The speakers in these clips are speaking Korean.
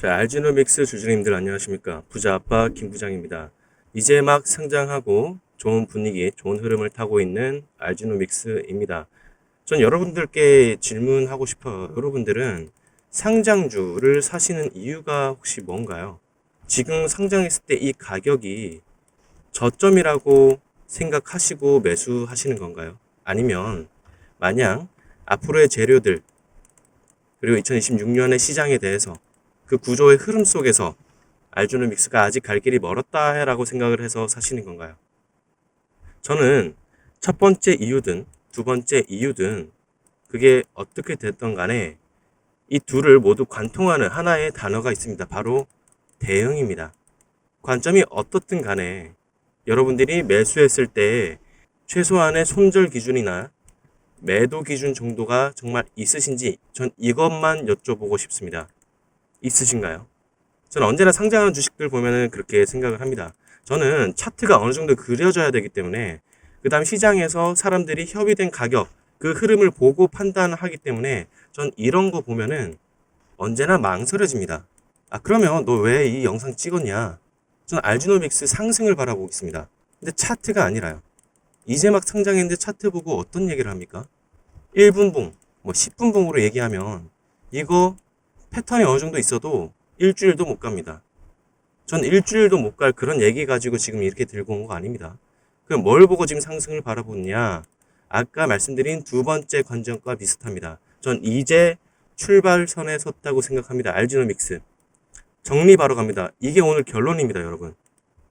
자, 알지노믹스 주주님들 안녕하십니까. 부자 아빠 김 부장입니다. 이제 막 상장하고 좋은 분위기, 좋은 흐름을 타고 있는 알지노믹스입니다. 전 여러분들께 질문하고 싶어요. 여러분들은 상장주를 사시는 이유가 혹시 뭔가요? 지금 상장했을 때 이 가격이 저점이라고 생각하시고 매수하시는 건가요? 아니면 마냥 앞으로의 재료들 그리고 2026년의 시장에 대해서 그 구조의 흐름 속에서 알주노믹스가 아직 갈 길이 멀었다라고 생각을 해서 사시는 건가요? 저는 첫 번째 이유든 두 번째 이유든 그게 어떻게 됐던 간에 이 둘을 모두 관통하는 하나의 단어가 있습니다. 바로 대응입니다. 관점이 어떻든 간에 여러분들이 매수했을 때 최소한의 손절 기준이나 매도 기준 정도가 정말 있으신지 전 이것만 여쭤보고 싶습니다. 있으신가요? 저는 언제나 상장하는 주식들 보면은 그렇게 생각을 합니다. 저는 차트가 어느 정도 그려져야 되기 때문에 그 다음 시장에서 사람들이 협의된 가격 그 흐름을 보고 판단하기 때문에 전 이런 거 보면은 언제나 망설여집니다. 아 그러면 너 왜 이 영상 찍었냐? 저는 알지노믹스 상승을 바라보고 있습니다. 근데 차트가 아니라요. 이제 막 상장했는데 차트 보고 어떤 얘기를 합니까? 1분 봉, 뭐 10분 봉으로 얘기하면 이거 패턴이 어느 정도 있어도 일주일도 못 갑니다. 전 일주일도 못 갈 그런 얘기 가지고 지금 이렇게 들고 온 거 아닙니다. 그럼 뭘 보고 지금 상승을 바라보느냐? 아까 말씀드린 두 번째 관점과 비슷합니다. 전 이제 출발선에 섰다고 생각합니다. 알지노믹스. 정리 바로 갑니다. 이게 오늘 결론입니다, 여러분.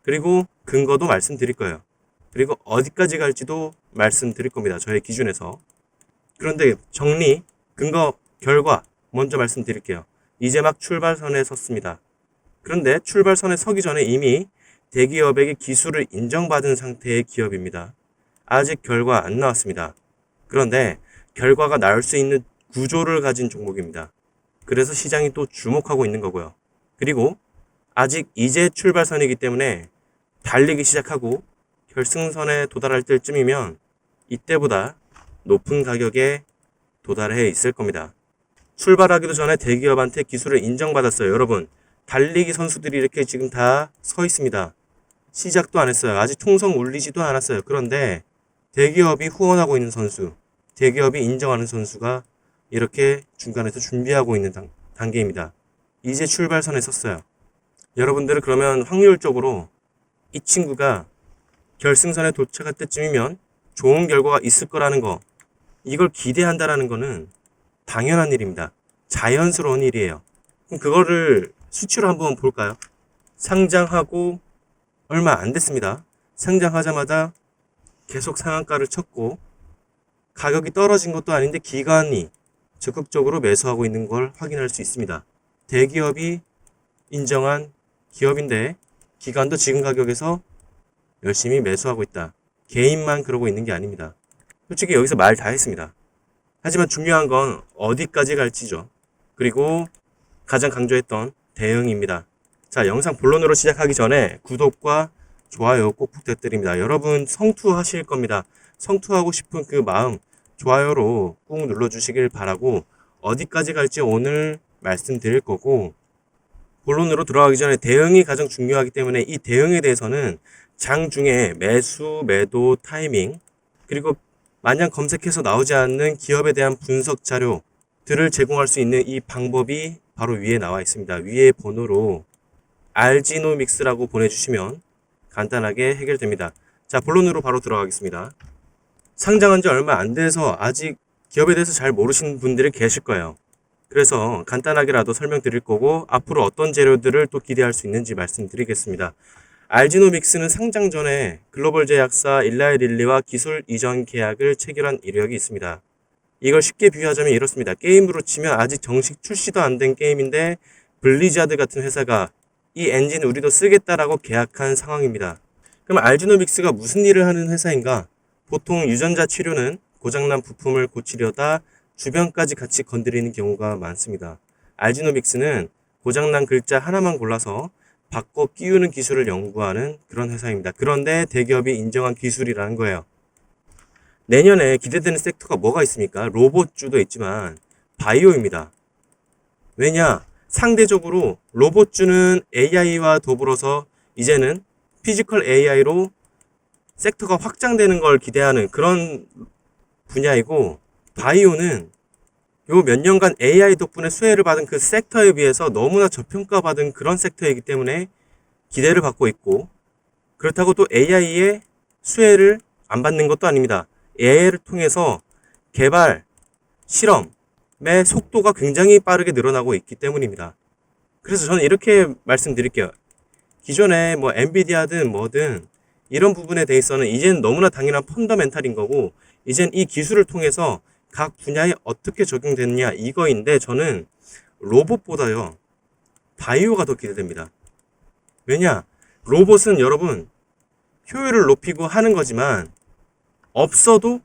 그리고 근거도 말씀드릴 거예요. 그리고 어디까지 갈지도 말씀드릴 겁니다. 저의 기준에서. 그런데 정리, 근거, 결과 먼저 말씀드릴게요. 이제 막 출발선에 섰습니다. 그런데 출발선에 서기 전에 이미 대기업에게 기술을 인정받은 상태의 기업입니다. 아직 결과 안 나왔습니다. 그런데 결과가 나올 수 있는 구조를 가진 종목입니다. 그래서 시장이 또 주목하고 있는 거고요. 그리고 아직 이제 출발선이기 때문에 달리기 시작하고 결승선에 도달할 때쯤이면 이때보다 높은 가격에 도달해 있을 겁니다. 출발하기도 전에 대기업한테 기술을 인정받았어요. 여러분, 달리기 선수들이 이렇게 지금 다 서 있습니다. 시작도 안 했어요. 아직 총성 울리지도 않았어요. 그런데 대기업이 후원하고 있는 선수, 대기업이 인정하는 선수가 이렇게 중간에서 준비하고 있는 단, 단계입니다. 이제 출발선에 섰어요. 여러분들은 그러면 확률적으로 이 친구가 결승선에 도착할 때쯤이면 좋은 결과가 있을 거라는 거, 이걸 기대한다라는 거는 당연한 일입니다. 자연스러운 일이에요. 그럼 그거를 수치로 한번 볼까요? 상장하고 얼마 안 됐습니다. 상장하자마자 계속 상한가를 쳤고 가격이 떨어진 것도 아닌데 기관이 적극적으로 매수하고 있는 걸 확인할 수 있습니다. 대기업이 인정한 기업인데 기관도 지금 가격에서 열심히 매수하고 있다. 개인만 그러고 있는 게 아닙니다. 솔직히 여기서 말 다 했습니다. 하지만 중요한 건 어디까지 갈지죠. 그리고 가장 강조했던 대응입니다. 자, 영상 본론으로 시작하기 전에 구독과 좋아요 꼭 부탁드립니다. 여러분 성투하실 겁니다. 성투하고 싶은 그 마음 좋아요로 꾹 눌러주시길 바라고 어디까지 갈지 오늘 말씀드릴 거고 본론으로 들어가기 전에 대응이 가장 중요하기 때문에 이 대응에 대해서는 장 중에 매수, 매도, 타이밍 그리고 마냥 검색해서 나오지 않는 기업에 대한 분석 자료들을 제공할 수 있는 이 방법이 바로 위에 나와 있습니다. 위에 번호로 알지노믹스라고 보내주시면 간단하게 해결됩니다. 자, 본론으로 바로 들어가겠습니다. 상장한 지 얼마 안 돼서 아직 기업에 대해서 잘 모르시는 분들이 계실 거예요. 그래서 간단하게라도 설명드릴 거고 앞으로 어떤 재료들을 또 기대할 수 있는지 말씀드리겠습니다. 알지노믹스는 상장 전에 글로벌 제약사 일라이 릴리와 기술 이전 계약을 체결한 이력이 있습니다. 이걸 쉽게 비유하자면 이렇습니다. 게임으로 치면 아직 정식 출시도 안 된 게임인데 블리자드 같은 회사가 이 엔진 우리도 쓰겠다라고 계약한 상황입니다. 그럼 알지노믹스가 무슨 일을 하는 회사인가? 보통 유전자 치료는 고장난 부품을 고치려다 주변까지 같이 건드리는 경우가 많습니다. 알지노믹스는 고장난 글자 하나만 골라서 바꿔 끼우는 기술을 연구하는 그런 회사입니다. 그런데 대기업이 인정한 기술이라는 거예요. 내년에 기대되는 섹터가 뭐가 있습니까? 로봇주도 있지만 바이오입니다. 왜냐? 상대적으로 로봇주는 AI와 더불어서 이제는 피지컬 AI로 섹터가 확장되는 걸 기대하는 그런 분야이고 바이오는 요 몇 년간 AI 덕분에 수혜를 받은 그 섹터에 비해서 너무나 저평가받은 그런 섹터이기 때문에 기대를 받고 있고 그렇다고 또 AI의 수혜를 안 받는 것도 아닙니다. AI를 통해서 개발, 실험의 속도가 굉장히 빠르게 늘어나고 있기 때문입니다. 그래서 저는 이렇게 말씀드릴게요. 기존에 뭐 엔비디아든 뭐든 이런 부분에 대해서는 이제는 너무나 당연한 펀더멘탈인 거고 이젠 이 기술을 통해서 각 분야에 어떻게 적용되느냐 이거인데 저는 로봇보다요 바이오가 더 기대됩니다. 왜냐 로봇은 여러분 효율을 높이고 하는 거지만 없어도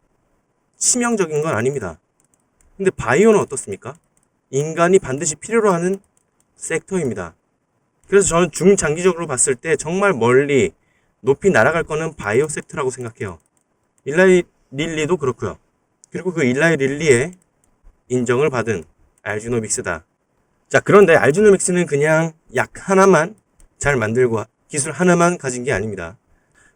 치명적인 건 아닙니다. 근데 바이오는 어떻습니까? 인간이 반드시 필요로 하는 섹터입니다. 그래서 저는 중장기적으로 봤을 때 정말 멀리 높이 날아갈 거는 바이오 섹터라고 생각해요. 일라이 릴리도 그렇고요. 그리고 그 일라이 릴리의 인정을 받은 알주노믹스다. 자, 그런데 알주노믹스는 그냥 약 하나만 잘 만들고 기술 하나만 가진 게 아닙니다.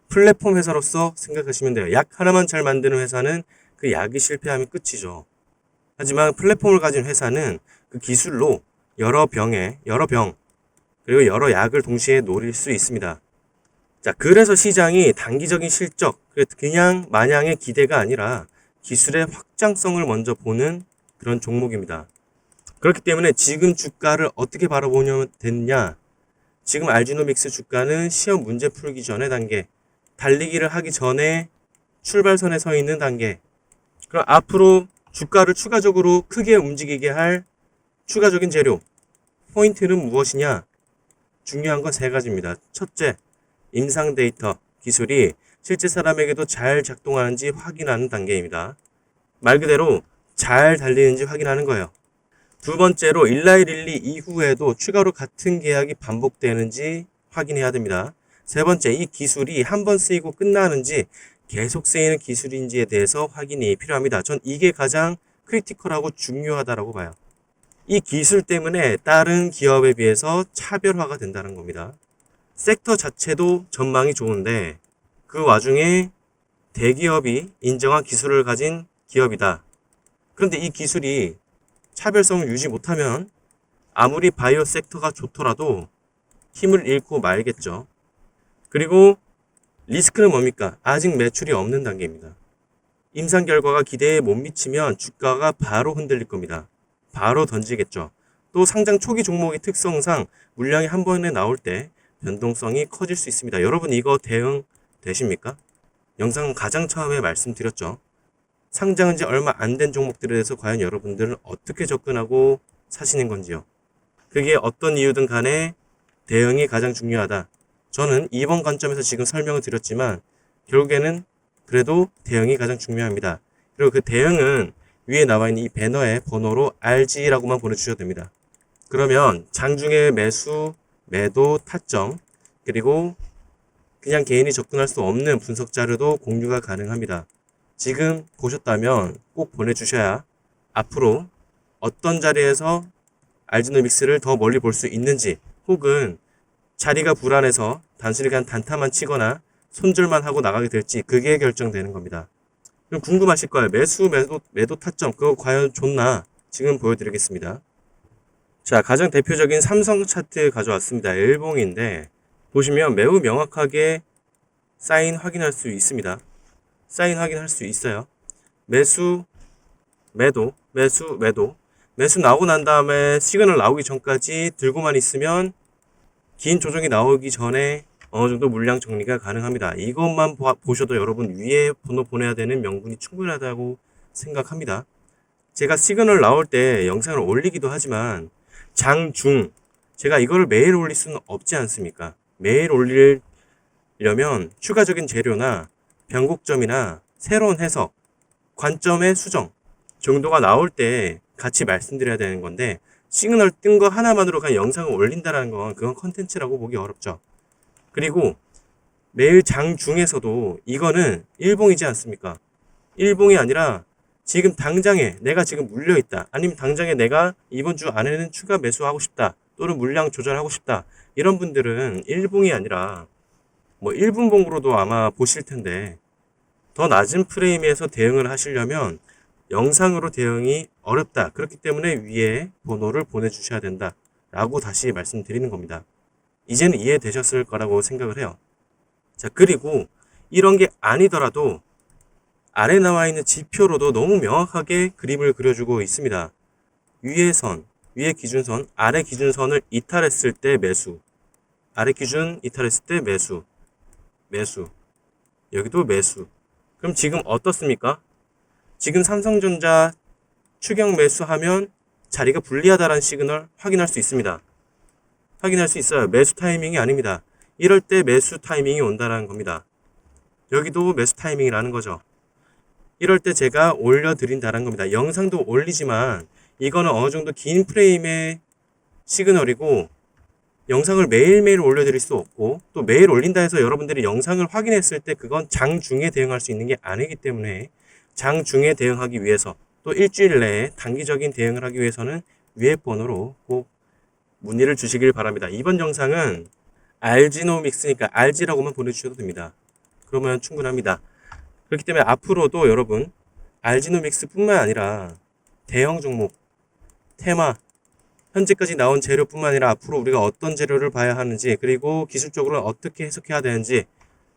플랫폼 회사로서 생각하시면 돼요. 약 하나만 잘 만드는 회사는 그 약이 실패하면 끝이죠. 하지만 플랫폼을 가진 회사는 그 기술로 여러 병에, 여러 병, 그리고 여러 약을 동시에 노릴 수 있습니다. 자, 그래서 시장이 단기적인 실적, 그냥 마냥의 기대가 아니라 기술의 확장성을 먼저 보는 그런 종목입니다. 그렇기 때문에 지금 주가를 어떻게 바라보면 되느냐? 지금 알지노믹스 주가는 시험 문제 풀기 전의 단계, 달리기를 하기 전에 출발선에 서 있는 단계. 그럼 앞으로 주가를 추가적으로 크게 움직이게 할 추가적인 재료, 포인트는 무엇이냐? 중요한 건 세 가지입니다. 첫째, 임상 데이터 기술이 실제 사람에게도 잘 작동하는지 확인하는 단계입니다. 말 그대로 잘 달리는지 확인하는 거예요. 두 번째로 일라이 릴리 이후에도 추가로 같은 계약이 반복되는지 확인해야 됩니다. 세 번째, 이 기술이 한 번 쓰이고 끝나는지 계속 쓰이는 기술인지에 대해서 확인이 필요합니다. 전 이게 가장 크리티컬하고 중요하다고 봐요. 이 기술 때문에 다른 기업에 비해서 차별화가 된다는 겁니다. 섹터 자체도 전망이 좋은데 그 와중에 대기업이 인정한 기술을 가진 기업이다. 그런데 이 기술이 차별성을 유지 못하면 아무리 바이오 섹터가 좋더라도 힘을 잃고 말겠죠. 그리고 리스크는 뭡니까? 아직 매출이 없는 단계입니다. 임상 결과가 기대에 못 미치면 주가가 바로 흔들릴 겁니다. 바로 던지겠죠. 또 상장 초기 종목의 특성상 물량이 한 번에 나올 때 변동성이 커질 수 있습니다. 여러분 이거 대응 되십니까? 영상 가장 처음에 말씀드렸죠. 상장한 지 얼마 안 된 종목들에 대해서 과연 여러분들은 어떻게 접근하고 사시는 건지요. 그게 어떤 이유든 간에 대응이 가장 중요하다. 저는 2번 관점에서 지금 설명을 드렸지만 결국에는 그래도 대응이 가장 중요합니다. 그리고 그 대응은 위에 나와 있는 이 배너의 번호로 RG라고만 보내주셔도 됩니다. 그러면 장중에 매수, 매도, 타점, 그리고 그냥 개인이 접근할 수 없는 분석 자료도 공유가 가능합니다. 지금 보셨다면 꼭 보내주셔야 앞으로 어떤 자리에서 알지노믹스를 더 멀리 볼 수 있는지 혹은 자리가 불안해서 단순히 그냥 단타만 치거나 손절만 하고 나가게 될지 그게 결정되는 겁니다. 그럼 궁금하실 거예요. 매수, 매도, 매도 타점 그거 과연 좋나? 지금 보여드리겠습니다. 자, 가장 대표적인 삼성 차트 가져왔습니다. 일봉인데 보시면 매우 명확하게 사인 확인할 수 있습니다. 사인 확인할 수 있어요. 매수, 매도, 매수, 매도. 매수 나오고 난 다음에 시그널 나오기 전까지 들고만 있으면 긴 조정이 나오기 전에 어느 정도 물량 정리가 가능합니다. 이것만 보셔도 여러분 위에 번호 보내야 되는 명분이 충분하다고 생각합니다. 제가 시그널 나올 때 영상을 올리기도 하지만 장중 제가 이거를 매일 올릴 수는 없지 않습니까? 매일 올리려면 추가적인 재료나 변곡점이나 새로운 해석, 관점의 수정 정도가 나올 때 같이 말씀드려야 되는 건데 시그널 뜬 거 하나만으로 그냥 영상을 올린다는 건 그건 컨텐츠라고 보기 어렵죠. 그리고 매일 장 중에서도 이거는 일봉이지 않습니까? 일봉이 아니라 지금 당장에 내가 지금 물려 있다. 아니면 당장에 내가 이번 주 안에는 추가 매수하고 싶다. 또는 물량 조절하고 싶다. 이런 분들은 1봉이 아니라 뭐 1분 봉으로도 아마 보실 텐데 더 낮은 프레임에서 대응을 하시려면 영상으로 대응이 어렵다. 그렇기 때문에 위에 번호를 보내주셔야 된다. 라고 다시 말씀드리는 겁니다. 이제는 이해되셨을 거라고 생각을 해요. 자, 그리고 이런 게 아니더라도 아래 나와 있는 지표로도 너무 명확하게 그림을 그려주고 있습니다. 위의 선, 위의 기준선, 아래 기준선을 이탈했을 때 매수. 아래 기준 이탈했을 때 매수. 매수. 여기도 매수. 그럼 지금 어떻습니까? 지금 삼성전자 추경 매수하면 자리가 불리하다라는 시그널 확인할 수 있습니다. 확인할 수 있어요. 매수 타이밍이 아닙니다. 이럴 때 매수 타이밍이 온다라는 겁니다. 여기도 매수 타이밍이라는 거죠. 이럴 때 제가 올려드린다는 겁니다. 영상도 올리지만 이거는 어느 정도 긴 프레임의 시그널이고 영상을 매일매일 올려드릴 수 없고 또 매일 올린다 해서 여러분들이 영상을 확인했을 때 그건 장중에 대응할 수 있는 게 아니기 때문에 장중에 대응하기 위해서 또 일주일 내에 단기적인 대응을 하기 위해서는 위에 번호로 꼭 문의를 주시길 바랍니다. 이번 영상은 알지노믹스니까 알지라고만 보내주셔도 됩니다. 그러면 충분합니다. 그렇기 때문에 앞으로도 여러분 알지노믹스뿐만 아니라 대형 종목, 테마, 현재까지 나온 재료뿐만 아니라 앞으로 우리가 어떤 재료를 봐야 하는지 그리고 기술적으로 어떻게 해석해야 되는지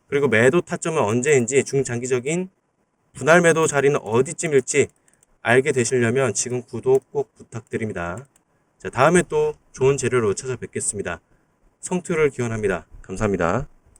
그리고 매도 타점은 언제인지 중장기적인 분할 매도 자리는 어디쯤일지 알게 되시려면 지금 구독 꼭 부탁드립니다. 자, 다음에 또 좋은 재료로 찾아뵙겠습니다. 성투를 기원합니다. 감사합니다.